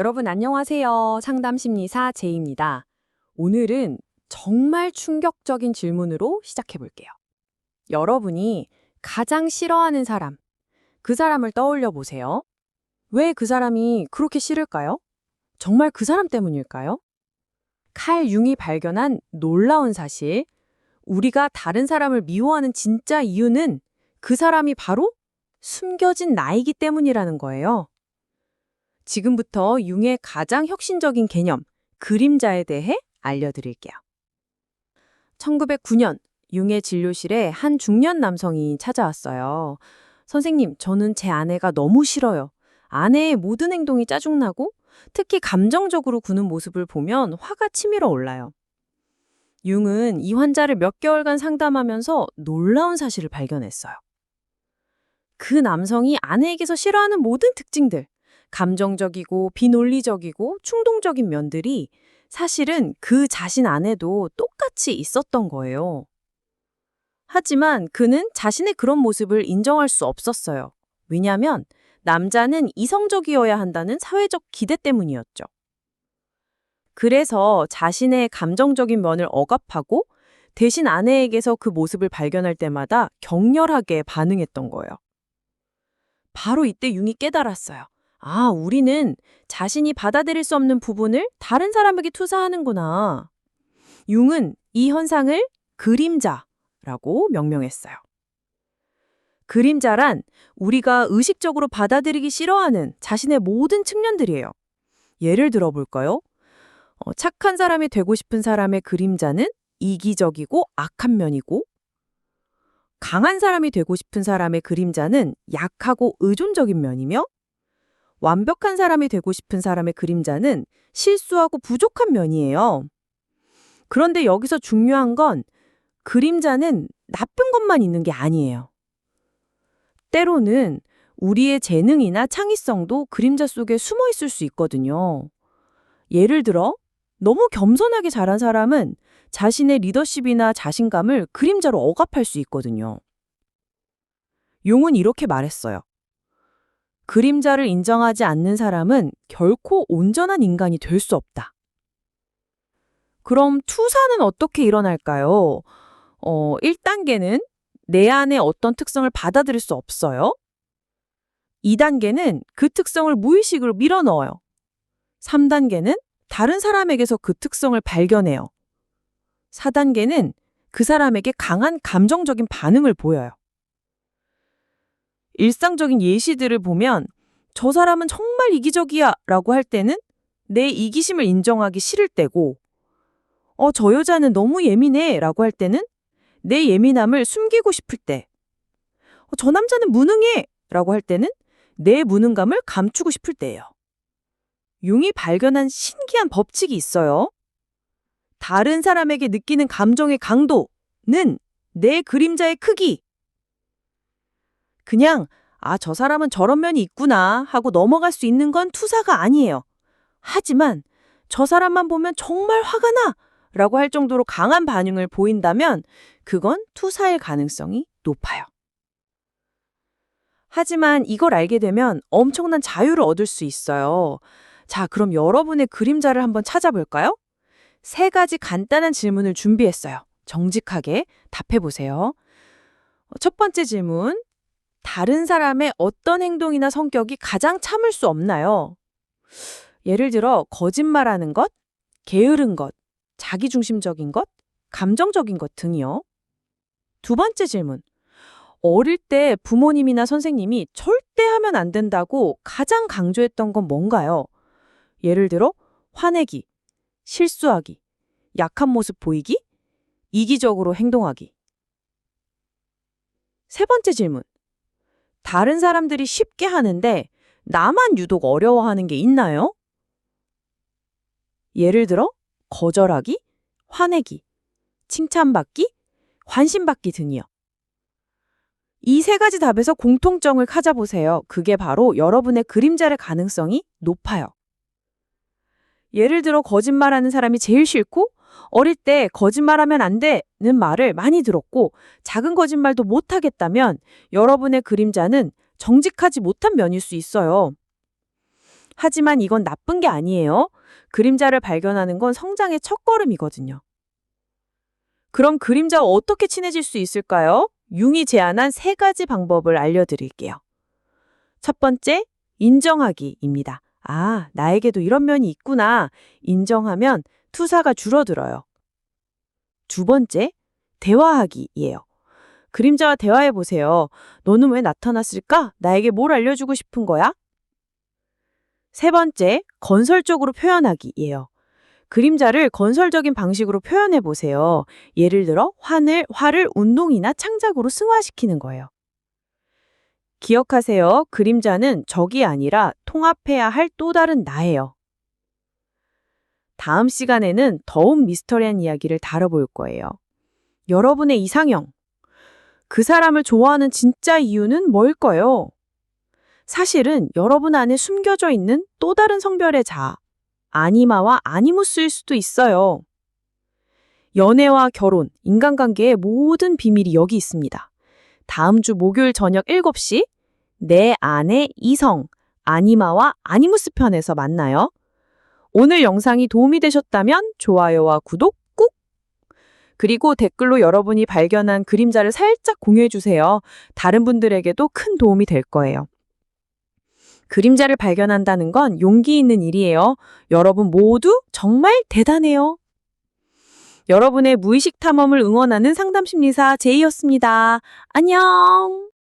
여러분 안녕하세요. 상담 심리사 제이입니다. 오늘은 정말 충격적인 질문으로 시작해 볼게요. 여러분이 가장 싫어하는 사람, 그 사람을 떠올려 보세요. 왜 그 사람이 그렇게 싫을까요? 정말 그 사람 때문일까요? 칼 융이 발견한 놀라운 사실, 우리가 다른 사람을 미워하는 진짜 이유는 그 사람이 바로 숨겨진 나이기 때문이라는 거예요. 지금부터 융의 가장 혁신적인 개념, 그림자에 대해 알려드릴게요. 1909년 융의 진료실에 한 중년 남성이 찾아왔어요. 선생님, 저는 제 아내가 너무 싫어요. 아내의 모든 행동이 짜증나고 특히 감정적으로 구는 모습을 보면 화가 치밀어 올라요. 융은 이 환자를 몇 개월간 상담하면서 놀라운 사실을 발견했어요. 그 남성이 아내에게서 싫어하는 모든 특징들, 감정적이고 비논리적이고 충동적인 면들이 사실은 그 자신 안에도 똑같이 있었던 거예요. 하지만 그는 자신의 그런 모습을 인정할 수 없었어요. 왜냐하면 남자는 이성적이어야 한다는 사회적 기대 때문이었죠. 그래서 자신의 감정적인 면을 억압하고 대신 아내에게서 그 모습을 발견할 때마다 격렬하게 반응했던 거예요. 바로 이때 융이 깨달았어요. 아, 우리는 자신이 받아들일 수 없는 부분을 다른 사람에게 투사하는구나. 융은 이 현상을 그림자라고 명명했어요. 그림자란 우리가 의식적으로 받아들이기 싫어하는 자신의 모든 측면들이에요. 예를 들어 볼까요? 어, 착한 사람이 되고 싶은 사람의 그림자는 이기적이고 악한 면이고, 강한 사람이 되고 싶은 사람의 그림자는 약하고 의존적인 면이며, 완벽한 사람이 되고 싶은 사람의 그림자는 실수하고 부족한 면이에요. 그런데 여기서 중요한 건 그림자는 나쁜 것만 있는 게 아니에요. 때로는 우리의 재능이나 창의성도 그림자 속에 숨어 있을 수 있거든요. 예를 들어, 너무 겸손하게 자란 사람은 자신의 리더십이나 자신감을 그림자로 억압할 수 있거든요. 용은 이렇게 말했어요. 그림자를 인정하지 않는 사람은 결코 온전한 인간이 될 수 없다. 그럼 투사는 어떻게 일어날까요? 어, 1단계는 내 안에 어떤 특성을 받아들일 수 없어요. 2단계는 그 특성을 무의식으로 밀어넣어요. 3단계는 다른 사람에게서 그 특성을 발견해요. 4단계는 그 사람에게 강한 감정적인 반응을 보여요. 일상적인 예시들을 보면 저 사람은 정말 이기적이야 라고 할 때는 내 이기심을 인정하기 싫을 때고 어, 저 여자는 너무 예민해 라고 할 때는 내 예민함을 숨기고 싶을 때 어, 저 남자는 무능해 라고 할 때는 내 무능감을 감추고 싶을 때예요. 융이 발견한 신기한 법칙이 있어요. 다른 사람에게 느끼는 감정의 강도는 내 그림자의 크기. 그냥 아, 저 사람은 저런 면이 있구나 하고 넘어갈 수 있는 건 투사가 아니에요. 하지만 저 사람만 보면 정말 화가 나! 라고 할 정도로 강한 반응을 보인다면 그건 투사일 가능성이 높아요. 하지만 이걸 알게 되면 엄청난 자유를 얻을 수 있어요. 자, 그럼 여러분의 그림자를 한번 찾아볼까요? 세 가지 간단한 질문을 준비했어요. 정직하게 답해보세요. 첫 번째 질문. 다른 사람의 어떤 행동이나 성격이 가장 참을 수 없나요? 예를 들어, 거짓말하는 것, 게으른 것, 자기중심적인 것, 감정적인 것 등이요. 두 번째 질문. 어릴 때 부모님이나 선생님이 절대 하면 안 된다고 가장 강조했던 건 뭔가요? 예를 들어, 화내기, 실수하기, 약한 모습 보이기, 이기적으로 행동하기. 세 번째 질문. 다른 사람들이 쉽게 하는데 나만 유독 어려워하는 게 있나요? 예를 들어, 거절하기, 화내기, 칭찬받기, 관심받기 등이요. 이 세 가지 답에서 공통점을 찾아보세요. 그게 바로 여러분의 그림자의 가능성이 높아요. 예를 들어 거짓말하는 사람이 제일 싫고 어릴 때 거짓말하면 안 되는 말을 많이 들었고 작은 거짓말도 못하겠다면 여러분의 그림자는 정직하지 못한 면일 수 있어요. 하지만 이건 나쁜 게 아니에요. 그림자를 발견하는 건 성장의 첫걸음이거든요. 그럼 그림자와 어떻게 친해질 수 있을까요? 융이 제안한 세 가지 방법을 알려드릴게요. 첫 번째, 인정하기입니다. 아, 나에게도 이런 면이 있구나. 인정하면 투사가 줄어들어요. 두 번째, 대화하기이에요. 그림자와 대화해 보세요. 너는 왜 나타났을까? 나에게 뭘 알려주고 싶은 거야? 세 번째, 건설적으로 표현하기이에요. 그림자를 건설적인 방식으로 표현해 보세요. 예를 들어 화를, 화를 운동이나 창작으로 승화시키는 거예요. 기억하세요. 그림자는 적이 아니라 통합해야 할 또 다른 나예요. 다음 시간에는 더욱 미스터리한 이야기를 다뤄볼 거예요. 여러분의 이상형. 그 사람을 좋아하는 진짜 이유는 뭘까요? 사실은 여러분 안에 숨겨져 있는 또 다른 성별의 자, 아니마와 아니무스일 수도 있어요. 연애와 결혼, 인간관계의 모든 비밀이 여기 있습니다. 다음 주 목요일 저녁 7시 내 안의 이성, 아니마와 아니무스 편에서 만나요. 오늘 영상이 도움이 되셨다면 좋아요와 구독 꾹! 그리고 댓글로 여러분이 발견한 그림자를 살짝 공유해 주세요. 다른 분들에게도 큰 도움이 될 거예요. 그림자를 발견한다는 건 용기 있는 일이에요. 여러분 모두 정말 대단해요. 여러분의 무의식 탐험을 응원하는 상담 심리사 제이였습니다. 안녕!